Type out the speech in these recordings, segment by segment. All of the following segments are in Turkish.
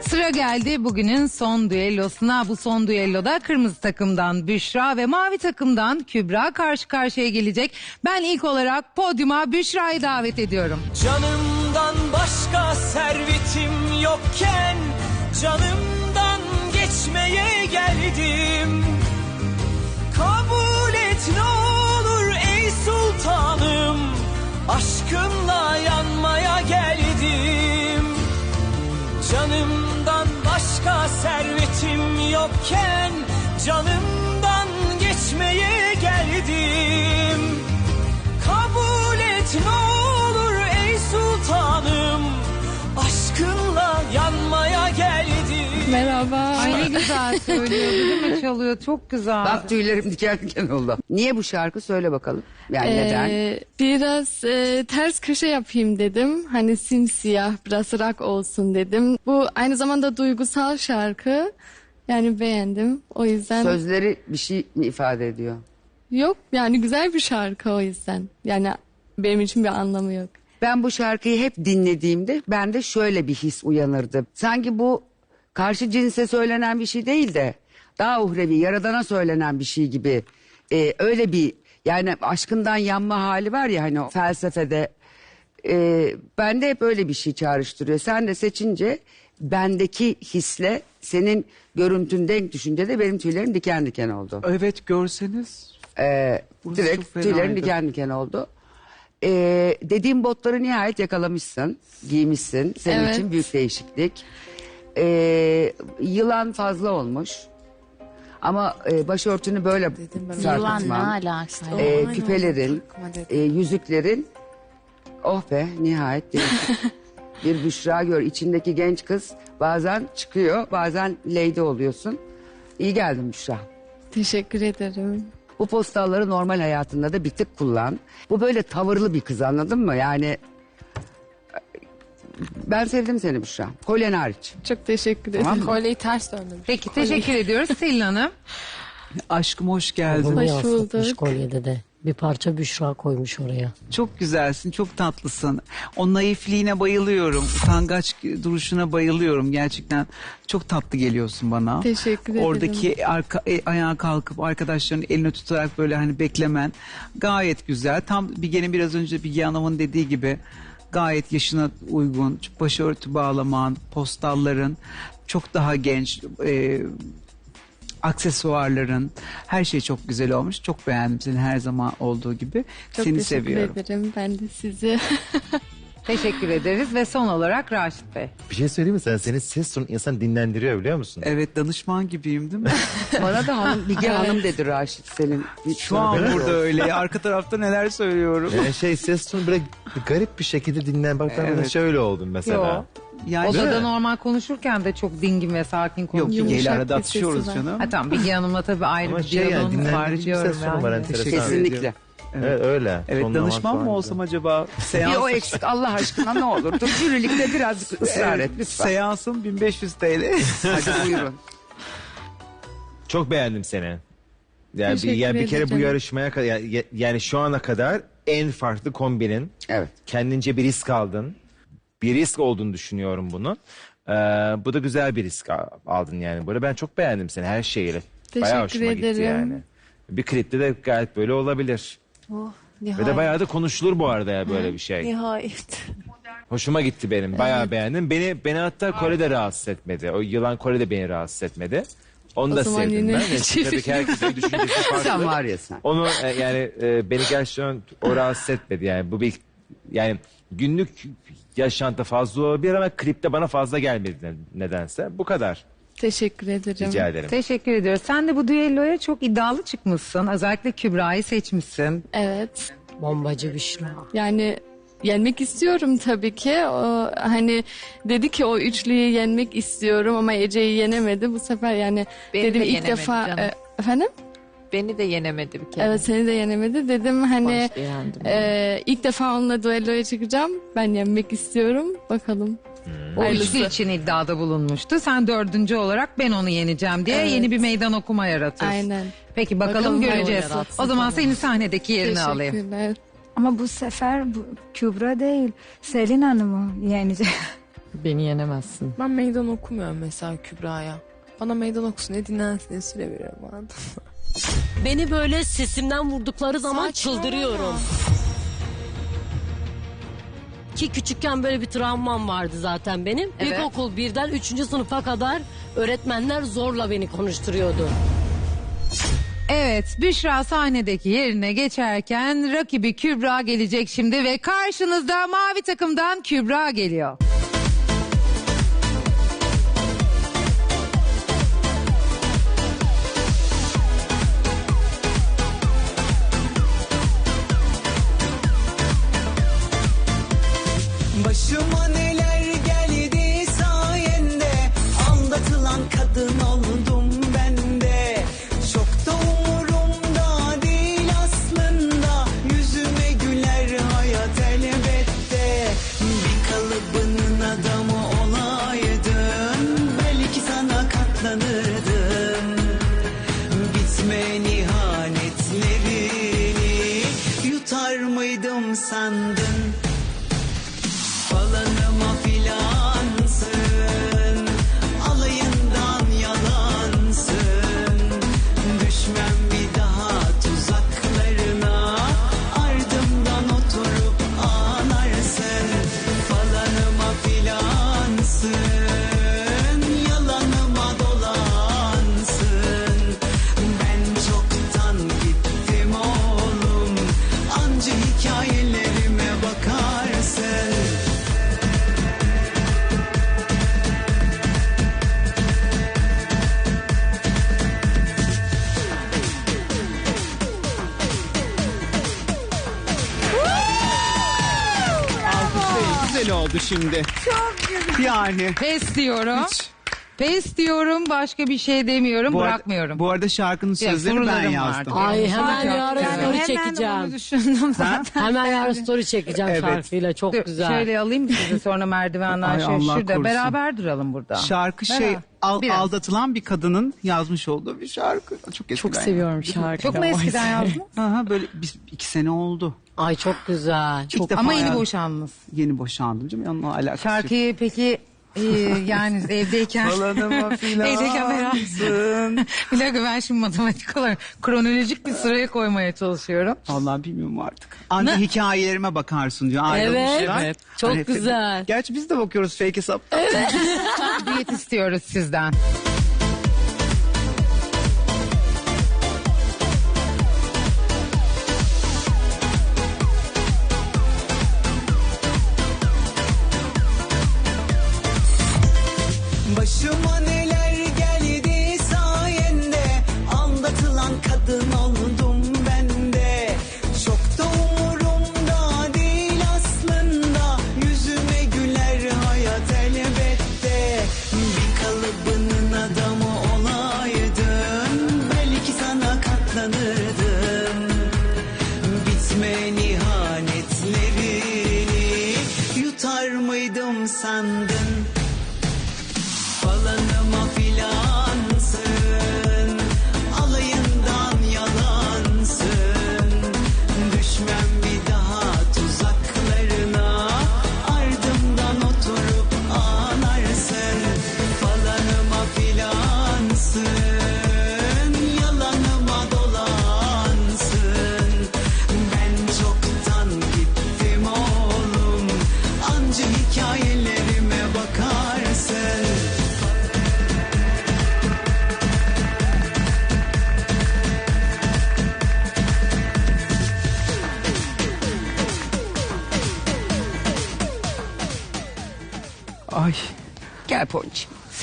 Sıra geldi bugünün son düellosuna. Bu son düelloda kırmızı takımdan Büşra ve mavi takımdan Kübra karşı karşıya gelecek. Ben ilk olarak podyuma Büşra'yı davet ediyorum. Canımdan başka servetim yokken Canımdan geçmeye geldim Kabul et ne olur ey sultanım Aşkınla yanmaya geldim Canımdan başka servetim yokken Canımdan geçmeye geldim güzel söylüyor değil mi çalıyor çok güzel. Bak tüylerim diken diken oldu. Niye bu şarkı söyle bakalım. Yani Ee, neden? biraz e, ters köşe yapayım dedim. Hani simsiyah biraz rock olsun dedim. Bu aynı zamanda duygusal şarkı. Yani beğendim. O yüzden Sözleri bir şey mi ifade ediyor? yok yani güzel bir şarkı o yüzden. Yani benim için bir anlamı yok. Ben bu şarkıyı hep dinlediğimde bende şöyle bir his uyanırdı. Sanki bu karşı cinse söylenen bir şey değil de daha uhrevi, yaradana söylenen bir şey gibi. Ee, öyle bir yani aşkından yanma hali var ya hani o felsefede. Ee, bende hep öyle bir şey çağrıştırıyor. Sen de seçince bendeki hisle senin görüntün denk düşünce de benim tüylerim diken diken oldu. Evet görseniz. Ee, Burası direkt tüylerim diken diken oldu. Ee, dediğim botları nihayet yakalamışsın, giymişsin. Senin Evet. için büyük değişiklik. Ee, yılan fazla olmuş. Ama e, başörtünü böyle Yılan ne sarkıtman, alakası? e, küpelerin, e, yüzüklerin, oh be nihayet değişik. bir büşra gör. İçindeki genç kız bazen çıkıyor, bazen lady oluyorsun. İyi geldin Büşra. Teşekkür ederim. Bu postalları normal hayatında da bir tık kullan. Bu böyle tavırlı bir kız anladın mı? Yani ben sevdim seni Büşra. Kolyen hariç. Çok teşekkür ederim. Tamam mı? Kolyeyi ters döndüm. Peki teşekkür ediyoruz Selin Hanım. Aşkım hoş geldin. Hoş bulduk. kolyede de. Bir parça Büşra koymuş oraya. Çok güzelsin, çok tatlısın. O naifliğine bayılıyorum. Utangaç duruşuna bayılıyorum. Gerçekten çok tatlı geliyorsun bana. Teşekkür ederim. Oradaki arka, e, ayağa kalkıp arkadaşların elini tutarak böyle hani beklemen gayet güzel. Tam Bilge'nin biraz önce Bilge Hanım'ın dediği gibi gayet yaşına uygun. Başörtü bağlaman, postalların çok daha genç. e, aksesuarların her şey çok güzel olmuş. Çok beğendim seni her zaman olduğu gibi. Çok Seni seviyorum. ederim. Ben de sizi. Teşekkür ederiz ve son olarak Raşit Bey. Bir şey söyleyeyim mi sana? Senin ses tonun insan dinlendiriyor biliyor musun? Evet danışman gibiyim değil mi? Bana da hanım, Bilge Hanım dedi Raşit senin. Şu an burada öyle. Arka tarafta neler söylüyorum. Yani şey ses tonu böyle garip bir şekilde dinlen. Bak ben Evet. şöyle oldum mesela. Yo. Yani Odada normal konuşurken de çok dingin ve sakin Yok konuşuyor. Bilge ile Yumuşak arada sesi atışıyoruz var. canım. Ha tamam Bilge Hanım'la tabii ayrı Ama bir şey yani diyalogumuz var dinlendirici bir biliyorum ses tonu var yani. enteresan. Kesinlikle. Ediyorum. Evet öyle. Evet Tonlaman danışman mı olsam acaba? Bir Seans, o eksik Allah aşkına ne olur. Dur jürilikte birazcık ısrar et lütfen. Seansım 1500 TL. Hadi buyurun. Çok beğendim seni. Yani bir, Teşekkür yani bir kere bu ederim. yarışmaya kadar yani, yani şu ana kadar en farklı kombinin. Evet. Kendince bir risk aldın. Bir risk olduğunu düşünüyorum bunun. Ee, bu da güzel bir risk a- aldın yani. Böyle ben çok beğendim seni her şeyiyle. Bayağı Teşekkür hoşuma gitti ederim. yani. Bir klipte de gayet böyle olabilir. Oh, Ve de bayağı da konuşulur bu arada ya böyle bir şey. Nihayet. Hoşuma gitti benim. Bayağı beğendim. Beni beni hatta Kore de rahatsız etmedi. O yılan Kore de beni rahatsız etmedi. Onu O da zaman sevdim yine ben. Çevireyim. tabii ki herkesin düşüncesi Sen farklı. var ya sen. Onu e, yani e, beni gerçekten o rahatsız etmedi. Yani bu bir yani günlük yaşantı fazla olabilir ama klipte bana fazla gelmedi ne- nedense. Bu kadar. Teşekkür ederim. Rica ederim. Teşekkür ediyoruz. Sen de bu düelloya çok iddialı çıkmışsın. Özellikle Kübra'yı seçmişsin. Evet. Bombacı Büşra. Yani yenmek istiyorum tabii ki. O, hani dedi ki o üçlüyü yenmek istiyorum ama Ece'yi yenemedi. Bu sefer yani Beni dedim de ilk yenemedi defa canım. e, efendim? Beni de yenemedi bir kere. Evet seni de yenemedi. Dedim hani Başta yendim. e, ilk defa onunla duelloya çıkacağım. Ben yenmek istiyorum. Bakalım. O Hayırlısı. üçlü için iddiada bulunmuştu. Sen dördüncü olarak ben onu yeneceğim diye Evet. yeni bir meydan okuma yaratıyorsun. Aynen. Peki bakalım, Bakalım göreceğiz. O zaman seni sahnedeki yerini alayım. Teşekkürler. Ama bu sefer bu Kübra değil, Selin Hanım'ı yenecek. Beni yenemezsin. Ben meydan okumuyorum mesela Kübra'ya. Bana meydan okusun ne dinlensin diye süre veriyorum arada. Beni böyle sesimden vurdukları zaman çıldırıyorum. Ki küçükken böyle bir travmam vardı zaten benim. Evet. İlkokul birden üçüncü sınıfa kadar öğretmenler zorla beni konuşturuyordu. Evet Büşra sahnedeki yerine geçerken rakibi Kübra gelecek şimdi ve karşınızda mavi takımdan Kübra geliyor. Güzel oldu şimdi. Çok güzel. Yani. Pes diyorum. Hiç. Pes diyorum başka bir şey demiyorum Bu arada- bırakmıyorum. bu arada şarkının Ya, sözlerini ben yazdım. vardı. Ay hemen yarın story Hemen çekeceğim. onu düşündüm zaten. Hemen yarın story çekeceğim Evet. şarkıyla çok Dur, güzel. Şöyle alayım sizi sonra merdivenden Allah şurada korusun. beraber duralım burada. Şarkı şey al- Biraz. aldatılan bir kadının yazmış olduğu bir şarkı. Çok eskiden. Çok seviyorum şarkıyı. Çok mu eskiden yazdın? Aha böyle biz iki sene oldu. Ay çok güzel. Defa Ama yeni yani- boşandınız. Yeni boşandım canım. Onunla alakası yok. Şarkıyı peki e, yani evdeyken Falanıma evdeyken beraber. filansın. bir dakika ben şimdi matematik olarak kronolojik bir sıraya koymaya çalışıyorum. Vallahi bilmiyorum artık. Anca hikayelerime bakarsın diyor. Evet. Ayrılmışlar. Evet. Çok Hani- güzel. Gerçi biz de bakıyoruz fake hesap. Diyet istiyoruz sizden. Kadın oldum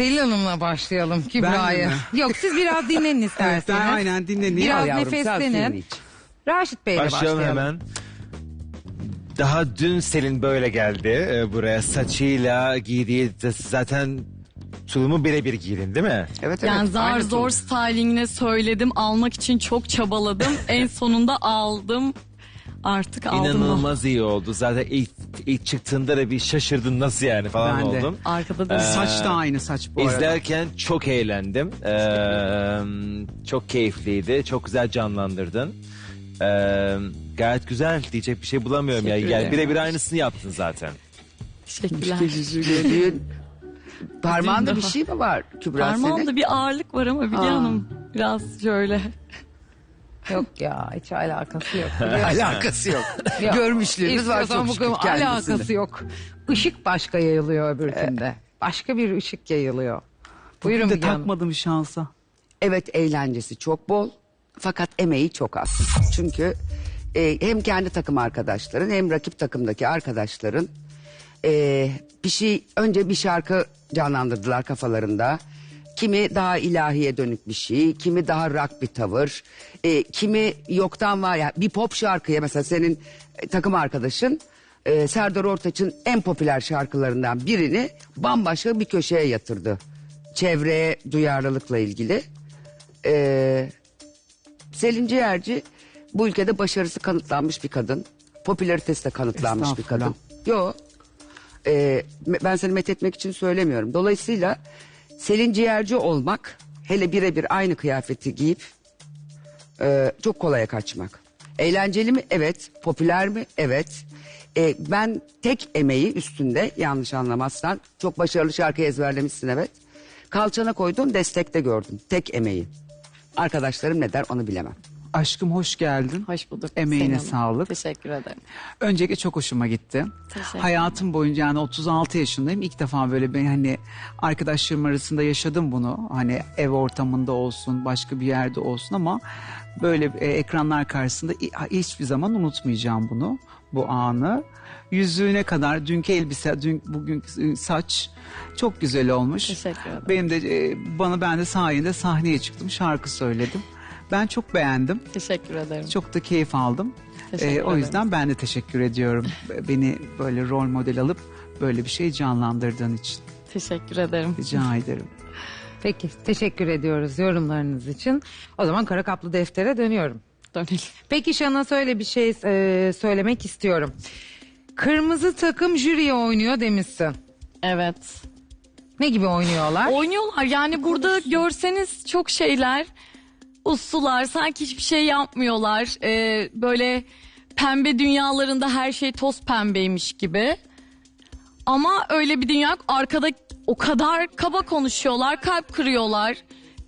Selin Hanım'la başlayalım Kübra'yı. Ben Yok siz biraz dinlenin Evet isterseniz. ben aynen dinleyin. Biraz Al yavrum, nefeslenin. Raşit Bey'le başlayalım. Başlayalım hemen. Daha dün Selin böyle geldi e, buraya saçıyla giydiği zaten tulumu birebir giydin değil mi? Evet Yani evet. zar aynı zor stylingine söyledim. Almak için çok çabaladım. en sonunda aldım. Artık aldım. İnanılmaz iyi oldu. Zaten ilk, ilk çıktığında da bir şaşırdın nasıl yani falan Ben de. oldum. Arkada da Saç da aynı saç bu arada. İzlerken çok eğlendim. Ee, çok keyifliydi. Çok güzel canlandırdın. Ee, gayet güzel diyecek bir şey bulamıyorum ya. Teşekkür Yani ederim. birebir aynısını yaptın zaten. Teşekkürler. Düğün parmağında bir şey mi var Kübra senin? Parmağımda bir ağırlık var ama Bilge Aa. Hanım biraz şöyle. Yok ya hiç alakası yok. Alakası yok. Yok. Görmüşlüğümüz var İstiyorsan çok şükür kendisinde. Alakası yok. Işık başka yayılıyor öbürkünde. Başka bir ışık yayılıyor. Buyurun Bugün de Hanım. takmadım şansa. Evet eğlencesi çok bol fakat emeği çok az. Çünkü e, hem kendi takım arkadaşların hem rakip takımdaki arkadaşların e, bir şey önce bir şarkı canlandırdılar kafalarında. Kimi daha ilahiye dönük bir şey, kimi daha rock bir tavır, e, kimi yoktan var ya bir pop şarkıya mesela senin e, takım arkadaşın e, Serdar Ortaç'ın en popüler şarkılarından birini bambaşka bir köşeye yatırdı. Çevreye duyarlılıkla ilgili. Ee, Selin Ciğerci bu ülkede başarısı kanıtlanmış bir kadın. Popülaritesi de kanıtlanmış bir Estağfurullah. kadın. Yo. Ee, me- ben seni methetmek için söylemiyorum. Dolayısıyla Selin Ciğerci olmak hele birebir aynı kıyafeti giyip e, çok kolaya kaçmak. Eğlenceli mi? Evet. Popüler mi? Evet. E, ben tek emeği üstünde yanlış anlamazsan çok başarılı şarkı ezberlemişsin evet. Kalçana koyduğun destekte gördüm. Tek emeği. Arkadaşlarım ne der onu bilemem. Aşkım hoş geldin. Hoş bulduk. Emeğine Hanım. sağlık. Teşekkür ederim. Öncelikle çok hoşuma gitti. Teşekkür Hayatım boyunca yani 36 yaşındayım. İlk defa böyle ben hani arkadaşlarım arasında yaşadım bunu. Hani ev ortamında olsun, başka bir yerde olsun ama böyle e, ekranlar karşısında hi- hiçbir zaman unutmayacağım bunu, bu anı. Yüzüğüne kadar dünkü elbise, dün bugün saç çok güzel olmuş. Teşekkür ederim. Benim de e, bana ben de sayende sahneye çıktım, şarkı söyledim. Ben çok beğendim. Teşekkür ederim. Çok da keyif aldım. Teşekkür Ee, o ederim. yüzden ben de teşekkür ediyorum. Beni böyle rol model alıp böyle bir şey canlandırdığın için. Teşekkür ederim. Rica ederim. Peki teşekkür ediyoruz yorumlarınız için. O zaman kara kaplı deftere dönüyorum. Dönelim. Peki Şan'a söyle bir şey e, söylemek istiyorum. Kırmızı takım jüriye oynuyor demişsin. Evet. Ne gibi oynuyorlar? Oynuyorlar yani burada görseniz çok şeyler. Uslular sanki hiçbir şey yapmıyorlar. Ee, böyle pembe dünyalarında her şey toz pembeymiş gibi. Ama öyle bir dünya arkada o kadar kaba konuşuyorlar, kalp kırıyorlar.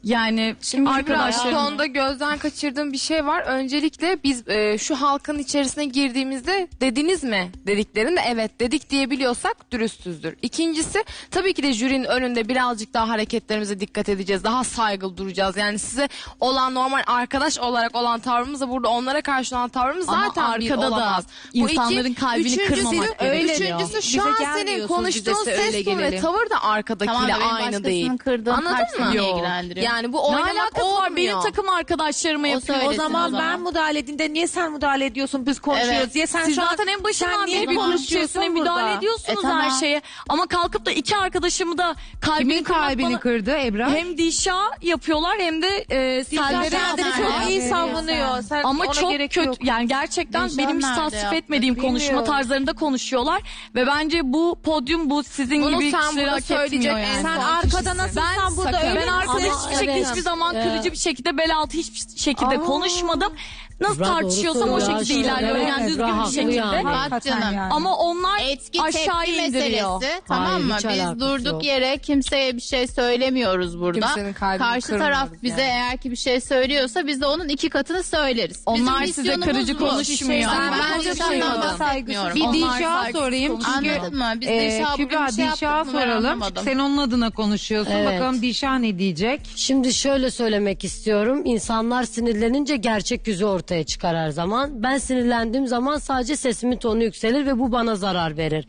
Yani Şimdi arkadaşlarım sonda gözden kaçırdığım bir şey var. Öncelikle biz e, şu halkın içerisine girdiğimizde dediniz mi dediklerinde evet dedik diyebiliyorsak dürüstüzdür. İkincisi tabii ki de jürinin önünde birazcık daha hareketlerimize dikkat edeceğiz. Daha saygılı duracağız. Yani size olan normal arkadaş olarak olan tavrımız da burada onlara karşı olan tavrımız Ama zaten bir arkada da olamaz. insanların kalbini üçüncüsü- kırmamak gerekiyor. Üçüncüsü Bize şu an senin konuştuğun öyle ses tonu ve tavır da arkadakiyle Tamam aynı değil. Anladın mı? niye ilgilendiriyor? Yani bu ne oynamak alakası olmuyor. var? Benim takım arkadaşlarıma yapıyor. söylesin O zaman, o zaman. ben müdahale edince niye sen müdahale ediyorsun biz konuşuyoruz Evet. diye sen Siz şu an zaten en başından sen niye beri bir konuşuyorsun konuşuyorsun, müdahale burada? ediyorsunuz E, tamam. her şeye. Ama kalkıp da iki arkadaşımı da kalbini Kimin kırmak kalbini bana- kırdı Ebrar? Hem Dişa yapıyorlar hem de e, Sen Selver'e kendini nerede? çok iyi savunuyor. Sen ama ona çok gerek kötü yok. yani gerçekten Dilşah benim hiç nerede tasvip yaptı? etmediğim konuşma Bilmiyorum. tarzlarında konuşuyorlar ve bence bu podyum bu sizin Bunu gibi sen kişileri hak söyleyecek etmiyor en yani. Sen son arkada kişisin. nasılsan burada öyle Ben arkada hiçbir şekilde evet. hiçbir zaman Ee, kırıcı bir şekilde bel altı hiçbir şekilde Aa. konuşmadım. Nasıl doğru tartışıyorsam o şekilde aşkım. ilerliyorum Evet, yani düzgün bir şekilde. yani. Bak canım. Ama onlar Etki aşağı tepki indiriyor. meselesi tamam Hayır, mı? hiç Biz durduk yok. yere kimseye bir şey söylemiyoruz burada. Kimsenin kalbini Karşı kırmıyoruz taraf bize yani. eğer ki bir şey söylüyorsa biz de onun iki katını söyleriz. Onlar Bizim size misyonumuz kırıcı bu. konuşmuyor. Ben Ben bence saygısızlık Bir Onlar saygısız sorayım çünkü Anladın mı? Biz e, bugün Kübra bir şey Dişah'a yaptık mı ben soralım. anlamadım. Sen onun adına konuşuyorsun. Evet. Bakalım Dişah ne diyecek? Şimdi şöyle söylemek istiyorum. İnsanlar sinirlenince gerçek yüzü ortaya çıkar her zaman. Ben sinirlendiğim zaman sadece sesimin tonu yükselir ve bu bana zarar verir.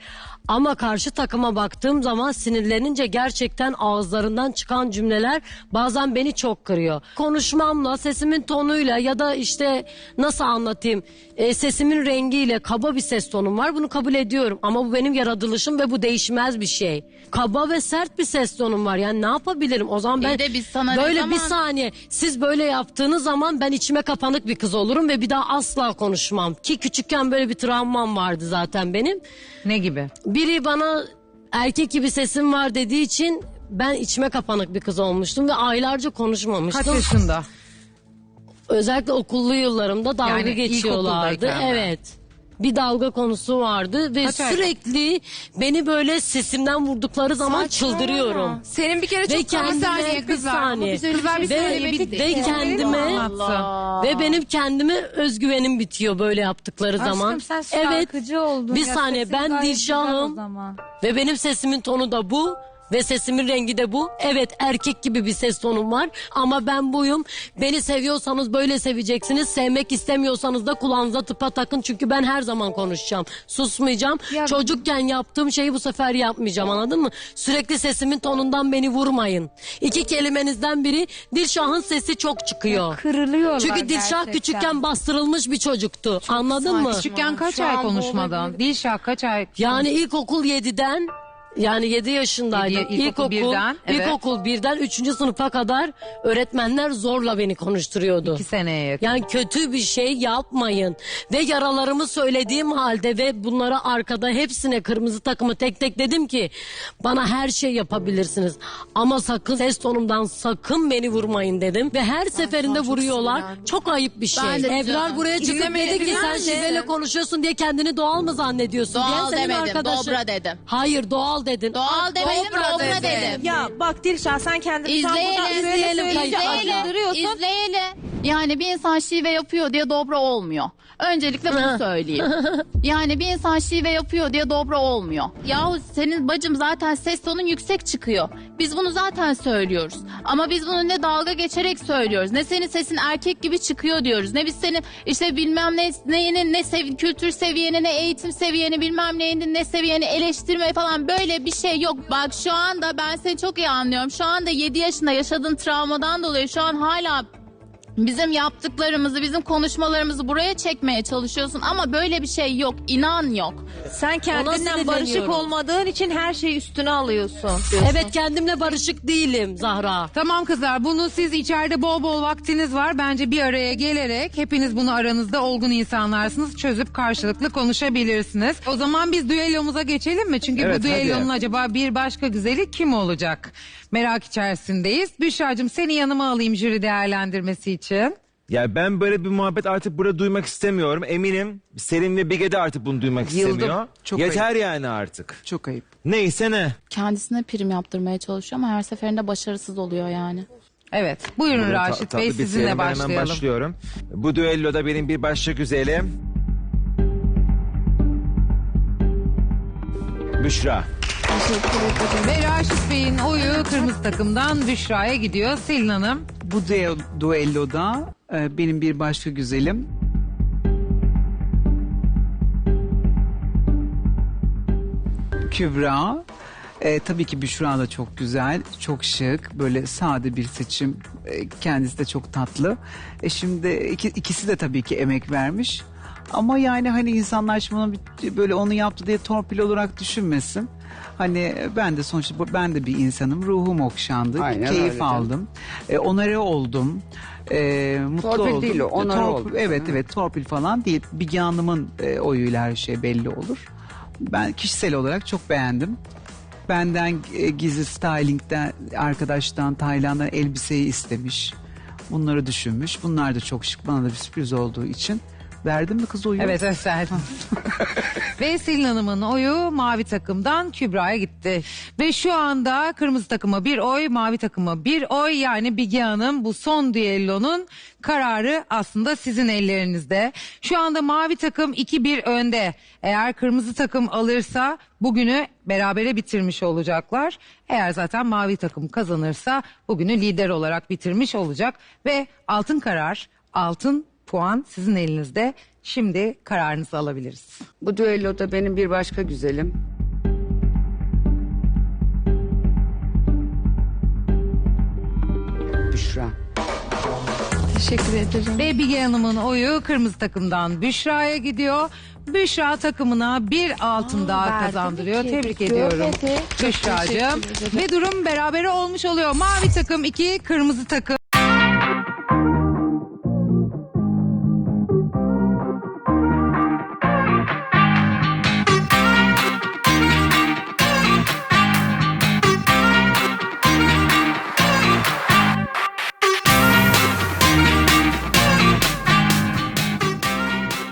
Ama karşı takıma baktığım zaman sinirlenince gerçekten ağızlarından çıkan cümleler bazen beni çok kırıyor. Konuşmamla, sesimin tonuyla ya da işte nasıl anlatayım e, sesimin rengiyle kaba bir ses tonum var. Bunu kabul ediyorum ama bu benim yaratılışım ve bu değişmez bir şey. Kaba ve sert bir ses tonum var. Yani ne yapabilirim? O zaman İyi ben de biz sana ne böyle bir zaman- saniye siz böyle yaptığınız zaman ben içime kapanık bir kız olurum ve bir daha asla konuşmam. Ki küçükken böyle bir travmam vardı zaten benim. Ne gibi? Biri bana erkek gibi sesim var dediği için ben içime kapanık bir kız olmuştum ve aylarca Kaç konuşmamıştım. yaşında? Özellikle okullu yıllarımda dalga Yani geçiyorlardı. ilkokuldayken de. Evet. Bir dalga konusu vardı ve Kaç sürekli beni böyle sesimden vurdukları zaman çıldırıyorum. Senin bir kere Ve çok kendime saniye bir kızlar. saniye Kızlar bir ve, söylemedik ve de. kendime ve benim kendime özgüvenim bitiyor böyle yaptıkları zaman. sen evet. oldun. Bir ya, saniye, sesin ben gayet Dilşah'ım. güzel o zaman. Ve benim sesimin tonu da bu. Ve sesimin rengi de bu. Evet erkek gibi bir ses tonum var. Ama ben buyum. Beni seviyorsanız böyle seveceksiniz. Sevmek istemiyorsanız da kulağınıza tıpa takın. Çünkü ben her zaman konuşacağım. Susmayacağım. Çocukken yaptığım şeyi bu sefer yapmayacağım anladın mı? Sürekli sesimin tonundan beni vurmayın. İki kelimenizden biri Dilşah'ın sesi çok çıkıyor. Kırılıyorlar Çünkü Dilşah gerçekten. küçükken bastırılmış bir çocuktu. Anladın mı? Küçükken kaç Şu ay an bu konuşmadan? Dilşah kaç ay? Yani ilkokul 7'den yani 7 yaşındaydım. Yedi- ilkokul birden, evet. ilkokul birden 3. sınıfa kadar öğretmenler zorla beni konuşturuyordu. İki seneye yakın. Yani kötü bir şey yapmayın. Ve yaralarımı söylediğim halde ve bunlara arkada hepsine kırmızı takımı tek tek dedim ki bana her şey yapabilirsiniz. Ama sakın ses tonumdan sakın beni vurmayın dedim. Ve her seferinde vuruyorlar. Çok ayıp bir şey. Ben de Ebrar canım. buraya çıkıp Dinlemeye dedi ki sen dinler şiveyle konuşuyorsun diye kendini doğal mı zannediyorsun Doğal senin demedim, arkadaşın. dobra dedim. Hayır doğal dedin. Doğal demedim, dobra dobra, dedim. dedim. Ya bak Dilşah sen kendini tam buradan İzleyelim, şöyle izleyelim, izleyelim. acındırıyorsun. İzleyelim. Yani bir insan şive yapıyor diye dobra olmuyor. Öncelikle bunu söyleyeyim. Yani bir insan şive yapıyor diye dobra olmuyor. Yahu senin bacım zaten ses tonun yüksek çıkıyor. Biz bunu zaten söylüyoruz. Ama biz bunu ne dalga geçerek söylüyoruz. Ne senin sesin erkek gibi çıkıyor diyoruz. Ne biz senin işte bilmem ne neyinin ne sev, kültür seviyeni ne eğitim seviyeni bilmem neyinin ne seviyeni eleştirme falan böyle bir şey yok. Bak şu anda ben seni çok iyi anlıyorum. Şu anda 7 yaşında yaşadığın travmadan dolayı şu an hala bizim yaptıklarımızı, bizim konuşmalarımızı buraya çekmeye çalışıyorsun ama böyle bir şey yok. İnan yok. Sen kendinden barışık sinirleniyorum. olmadığın için her şeyi üstüne alıyorsun. Evet kendimle barışık değilim Zahra. Tamam kızlar bunu siz içeride bol bol vaktiniz var. Bence bir araya gelerek hepiniz bunu aranızda olgun insanlarsınız. Çözüp karşılıklı konuşabilirsiniz. O zaman biz düellomuza geçelim mi? Çünkü Evet, bu düellonun hadi. acaba bir başka güzeli kim olacak? Merak içerisindeyiz. Büşra'cığım seni yanıma alayım jüri değerlendirmesi için. Ya ben böyle bir muhabbet artık burada duymak istemiyorum. Eminim Selim ve Bige de artık bunu duymak Yıldım. istemiyor. Çok Yeter yani artık. Çok ayıp. Neyse ne. Kendisine prim yaptırmaya çalışıyor ama her seferinde başarısız oluyor yani. Evet buyurun ta- Raşit tatlı Bey bir sizinle. Ben hemen başlayalım. başlıyorum. Bu düelloda benim bir başka güzelim. Büşra. Ve Raşit Bey'in oyu kırmızı takımdan Büşra'ya gidiyor. Selin Hanım. Bu due- duelloda e, benim bir başka güzelim. Kübra. E, tabii ki Büşra da çok güzel, çok şık, böyle sade bir seçim. E, kendisi de çok tatlı. E, şimdi iki- ikisi de tabii ki emek vermiş. Ama yani hani insanlar şimdi bir- böyle onu yaptı diye torpil olarak düşünmesin. Hani ben de sonuçta bu- ben de bir insanım. Ruhum okşandı. Aynen keyif öyle canım. aldım. E, onarı oldum. E, mutlu Torpil oldum. değil o, onarı Torpil- oldun. Evet evet torpil falan değil. Bilge Hanım'ın e, oyuyla her şey belli olur. Ben kişisel olarak çok beğendim. Benden e, gizli styling'den arkadaştan Tayland'dan elbiseyi istemiş. Bunları düşünmüş. Bunlar da çok şık. Bana da bir sürpriz olduğu için. Verdim mi kız oyu? Evet evet verdim. Ve Selin Hanım'ın oyu mavi takımdan Kübra'ya gitti. Ve şu anda kırmızı takıma bir oy, mavi takıma bir oy. Yani Bilge Hanım bu son düellonun kararı aslında sizin ellerinizde. Şu anda mavi takım 2-1 önde. Eğer kırmızı takım alırsa bugünü berabere bitirmiş olacaklar. Eğer zaten mavi takım kazanırsa bugünü lider olarak bitirmiş olacak. Ve altın karar, altın puan sizin elinizde. Şimdi kararınızı alabiliriz. Bu düelloda benim bir başka güzelim. Büşra. Teşekkür ederim. Ve Bilge Hanım'ın oyu kırmızı takımdan Büşra'ya gidiyor. Büşra takımına bir altın daha verdi kazandırıyor. ki, Tebrik ediyorum görmedi. Büşra'cığım. Ve durum berabere olmuş oluyor. Mavi takım 2, kırmızı takım